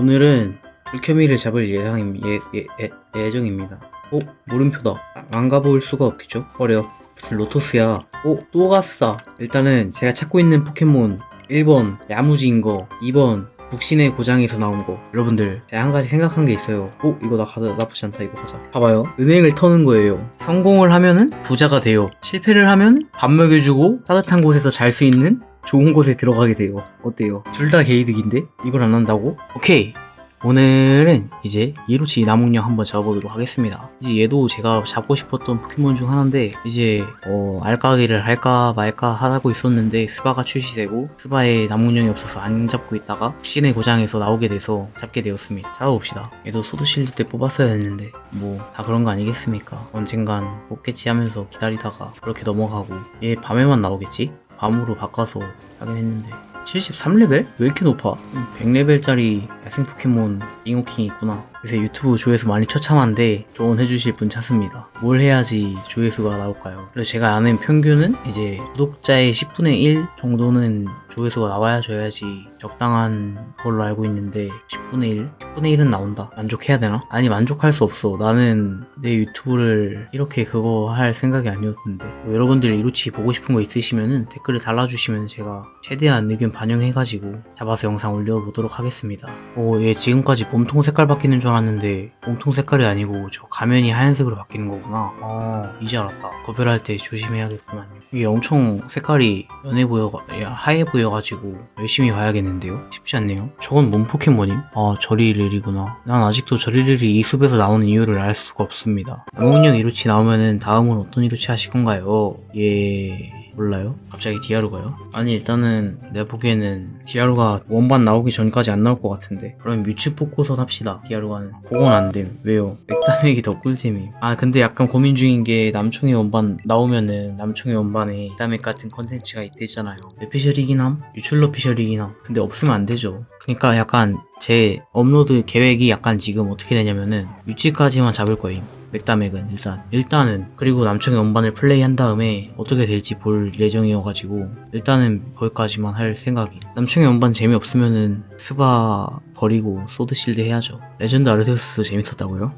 오늘은 불켜미를 잡을 예상 예, 예, 예, 예정입니다. 어? 물음표다. 아, 안 가볼 수가 없겠죠? 어려. 무슨 로토스야. 어? 또 갔어. 일단은 제가 찾고 있는 포켓몬 1번 야무지인 거, 2번 북신의 고장에서 나온 거. 여러분들, 제가 한 가지 생각한 게 있어요. 어? 이거 나 가다 나쁘지 않다. 이거 가자. 봐봐요. 은행을 터는 거예요. 성공을 하면은 부자가 돼요. 실패를 하면 밥 먹여주고 따뜻한 곳에서 잘 수 있는 좋은 곳에 들어가게 돼요. 어때요? 둘다 개이득인데? 이걸 안 한다고? 오케이. 오늘은 이제 이로치 나무냥 한번 잡아보도록 하겠습니다. 이제 얘도 제가 잡고 싶었던 포켓몬 중 하나인데 이제 어, 알까기를 할까 말까 하고 있었는데 스바가 출시되고 스바에 나무냥이 없어서 안 잡고 있다가 신의 고장에서 나오게 돼서 잡게 되었습니다. 잡아봅시다. 얘도 소드실드 때 뽑았어야 했는데 뭐 다 그런 거 아니겠습니까? 언젠간 뽑겠지 하면서 기다리다가 그렇게 넘어가고 얘 밤에만 나오겠지? 밤으로 바꿔서 하긴 했는데 73레벨? 왜 이렇게 높아? 100레벨짜리 야생 포켓몬 잉오킹 있구나 요새 유튜브 조회수 많이 처참한데 조언해주실 분 찾습니다 뭘 해야지 조회수가 나올까요? 그래서 제가 아는 평균은 이제 구독자의 10분의 1 정도는 조회수가 나와야 줘야지 적당한 걸로 알고 있는데 10분의 1? 10분의 1은 나온다 만족해야 되나? 아니 만족할 수 없어 나는 내 유튜브를 이렇게 그거 할 생각이 아니었는데 뭐 여러분들 이루치 보고 싶은 거 있으시면은 댓글을 달아주시면 제가 최대한 의견 반영해가지고 잡아서 영상 올려보도록 하겠습니다 오, 얘 지금까지 몸통 색깔 바뀌는 줄 알았는데 몸통 색깔이 아니고 저 가면이 하얀색으로 바뀌는 거구나. 아 이제 알았다. 거별할 때 조심해야겠구만요 이게 엄청 색깔이 연해 보여 하얘 보여가지고 열심히 봐야겠는데요? 쉽지 않네요. 저건 뭔 포켓몬임? 아 저리릴이구나. 난 아직도 저리릴이 이 숲에서 나오는 이유를 알 수가 없습니다. 영웅형 이루치 나오면은 다음은 어떤 이루치 하실 건가요? 예... 몰라요? 갑자기 디아루가요? 아니 일단은 내가 보기에는 디아루가 원반 나오기 전까지 안 나올 것 같은데 그럼 뮤츠 뽑고선 합시다 디아루가는 그건 안됨 왜요? 맥다맥이 더 꿀잼임 아 근데 약간 고민 중인 게 남총의 원반 나오면은 남총의 원반에 맥다맥 같은 컨텐츠가 있대잖아요 에피셜이긴 함? 유출러 피셜이긴 함 근데 없으면 안 되죠 그러니까 약간 제 업로드 계획이 약간 지금 어떻게 되냐면은 뮤츠까지만 잡을 거임 맥다맥은 일단 일단은 그리고 남청의 원반을 플레이한 다음에 어떻게 될지 볼 예정이어가지고 일단은 거기까지만 할 생각이 남청의 원반 재미없으면은 스바 버리고 소드실드 해야죠 레전드 아르세우스 재밌었다고요?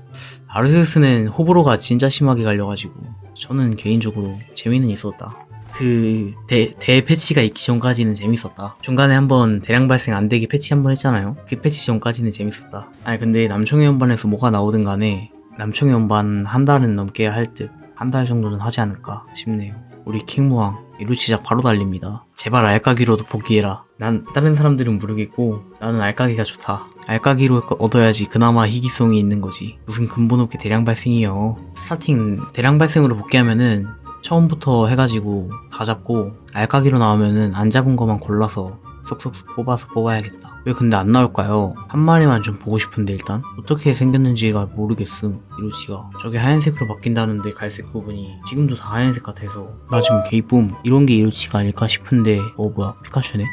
아르세우스는 호불호가 진짜 심하게 갈려가지고 저는 개인적으로 재미는 있었다 그 대, 대 패치가 있기 전까지는 재밌었다. 중간에 한번 대량 발생 안 되게 패치 한번 했잖아요. 그 패치 전까지는 재밌었다. 아니 근데 남청의 연반에서 뭐가 나오든 간에 남청의 연반 한 달은 넘게 할 듯. 한 달 정도는 하지 않을까 싶네요. 우리 킹무왕 이루치작 바로 달립니다. 제발 알까기로도 복귀해라. 난 다른 사람들은 모르겠고 나는 알까기가 좋다. 알까기로 얻어야지 그나마 희귀성이 있는 거지. 무슨 근본 없게 대량 발생이요. 스타팅 대량 발생으로 복귀하면은 처음부터 해가지고 다 잡고 알까기로 나오면은 안 잡은 것만 골라서 쏙쏙 뽑아서 뽑아야겠다. 왜 근데 안 나올까요? 한 마리만 좀 보고 싶은데 일단 어떻게 생겼는지가 모르겠음 이루치가 저게 하얀색으로 바뀐다는데 갈색 부분이 지금도 다 하얀색 같아서 맞으면 게이뿜 이런 게 이루치가 아닐까 싶은데 어 뭐야 피카츄네?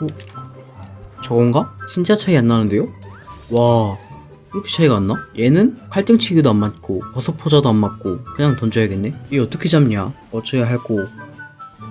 어? 저건가? 진짜 차이 안 나는데요? 와 이렇게 차이가 안 나? 얘는 칼등치기도 안 맞고 버섯 포자도 안 맞고 그냥 던져야겠네? 얘 어떻게 잡냐? 어쩌야 할고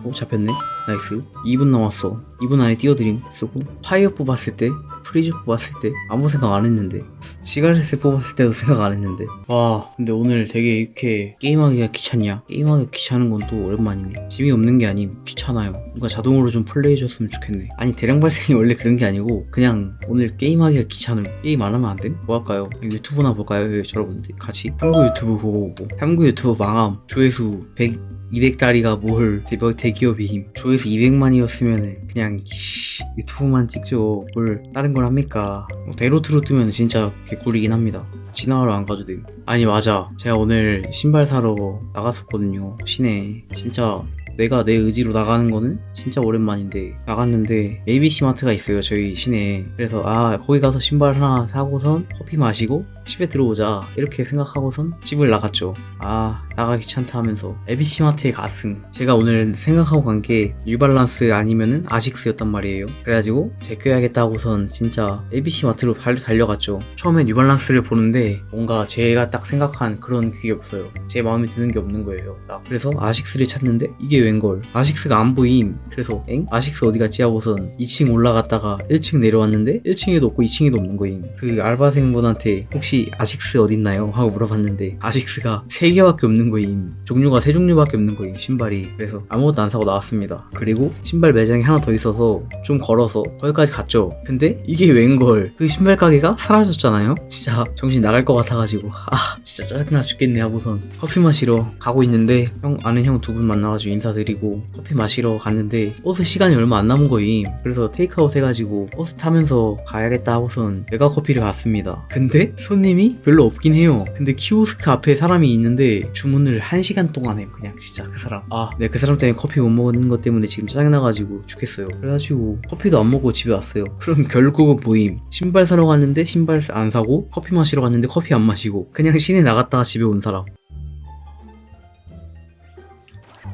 어 잡혔네? 나이스. 2분 남았어. 2분 안에 띄워드림. 쓰고 파이어 뽑았을 때 프리즈 뽑았을 때 아무 생각 안 했는데. 시가렛을 뽑았을 때도 생각 안 했는데. 와 근데 오늘 되게 이렇게 게임하기가 귀찮냐? 게임하기가 귀찮은 건 또 오랜만이네. 재미없는 게 아님. 귀찮아요. 누가 자동으로 좀 플레이해줬으면 좋겠네. 아니 대량 발생이 원래 그런 게 아니고 그냥 오늘 게임하기가 귀찮음. 게임 안 하면 안 돼? 뭐 할까요? 유튜브나 볼까요? 여러분들 같이 한국 유튜브 보고 오고. 한국 유튜브 망함. 조회수 100 200달이가 뭘 대박 대기업이 힘 조회수 200만이었으면은 그냥 씨, 유튜브만 찍죠. 뭘 다른 걸 합니까? 뭐 대로트로 뜨면 진짜 개꿀이긴 합니다. 지나가러 안 가도 돼요 아니 맞아. 제가 오늘 신발 사러 나갔었거든요. 시내. 진짜 내가 내 의지로 나가는 거는 진짜 오랜만인데 나갔는데 ABC 마트가 있어요 저희 시내에. 그래서 아 거기 가서 신발 하나 사고선 커피 마시고 집에 들어오자. 이렇게 생각하고선 집을 나갔죠. 아 나가 귀찮다 하면서 에비시마트에 갔음. 제가 오늘 생각하고 간 게 뉴발란스 아니면은 아식스였단 말이에요. 그래가지고 제껴야겠다 하고선 진짜 에비시마트로 달, 달려갔죠. 처음에 뉴발란스를 보는데 뭔가 제가 딱 생각한 그런 그게 없어요. 제 마음에 드는 게 없는 거예요. 딱. 그래서 아식스를 찾는데 이게 웬걸? 아식스가 안 보임. 그래서 엥? 아식스 어디 갔지? 하고선 2층 올라갔다가 1층 내려왔는데 1층에도 없고 2층에도 없는 거임. 그 알바생분한테 혹시 아식스 어딨나요? 하고 물어봤는데 아식스가 3개밖에 없는 거임. 종류가 3종류밖에 없는 거임 신발이. 그래서 아무것도 안 사고 나왔습니다. 그리고 신발 매장이 하나 더 있어서 좀 걸어서 거기까지 갔죠. 근데 이게 웬걸? 그 신발 가게가 사라졌잖아요? 진짜 정신 나갈 것 같아가지고. 아 진짜 짜증나 죽겠네 하고선 커피 마시러 가고 있는데 형 아는 형 두 분 만나가지고 인사드리고 커피 마시러 갔는데 버스 시간이 얼마 안 남은 거임. 그래서 테이크아웃 해가지고 버스 타면서 가야겠다 하고선 메가커피를 갔습니다. 근데 손 님이 별로 없긴 해요. 근데 키오스크 앞에 사람이 있는데 주문을 1시간 동안 해 그냥 진짜 그 사람. 아 내가 그 사람 때문에 커피 못 먹는 것 때문에 지금 짜증나가지고 죽겠어요. 그래가지고 커피도 안 먹고 집에 왔어요. 그럼 결국은 뭐임. 신발 사러 갔는데 신발 안 사고 커피 마시러 갔는데 커피 안 마시고 그냥 시내 나갔다가 집에 온 사람.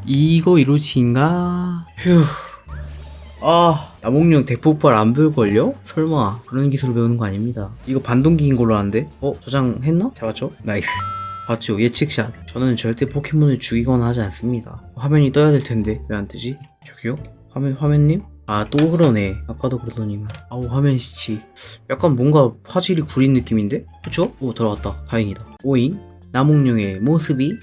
이거 이루치인가? 휴. 아, 나몽룡 대폭발 안 배울걸요? 설마, 그런 기술 배우는 거 아닙니다. 이거 반동기인 걸로 아는데? 어, 저장했나? 잡았죠? 나이스. 봤죠? 예측샷. 저는 절대 포켓몬을 죽이거나 하지 않습니다. 화면이 떠야 될 텐데, 왜 안 뜨지? 저기요? 화면, 화면님? 아, 또 그러네. 아까도 그러더니만. 아우, 화면 시치. 약간 뭔가 화질이 구린 느낌인데? 그쵸? 오, 들어갔다. 다행이다. 오잉? 나몽룡의 모습이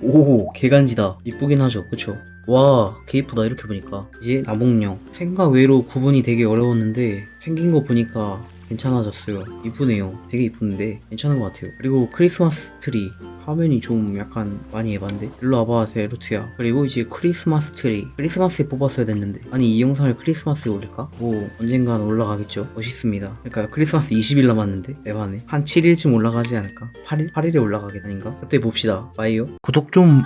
오 개간지다. 이쁘긴 하죠 그쵸? 와 개이쁘다 이렇게 보니까. 이제 나몽령. 생각 외로 구분이 되게 어려웠는데 생긴 거 보니까 괜찮아졌어요. 이쁘네요. 되게 이쁜데 괜찮은 것 같아요. 그리고 크리스마스 트리 화면이 좀 약간 많이 예반데? 일로 와봐 데루트야. 그리고 이제 크리스마스 트리. 크리스마스에 뽑았어야 됐는데. 아니 이 영상을 크리스마스에 올릴까? 뭐 언젠간 올라가겠죠. 멋있습니다. 그러니까 크리스마스 20일 남았는데? 에반에. 한 7일쯤 올라가지 않을까? 8일? 8일에 올라가겠 아닌가? 그때 봅시다. 빠이요. 구독 좀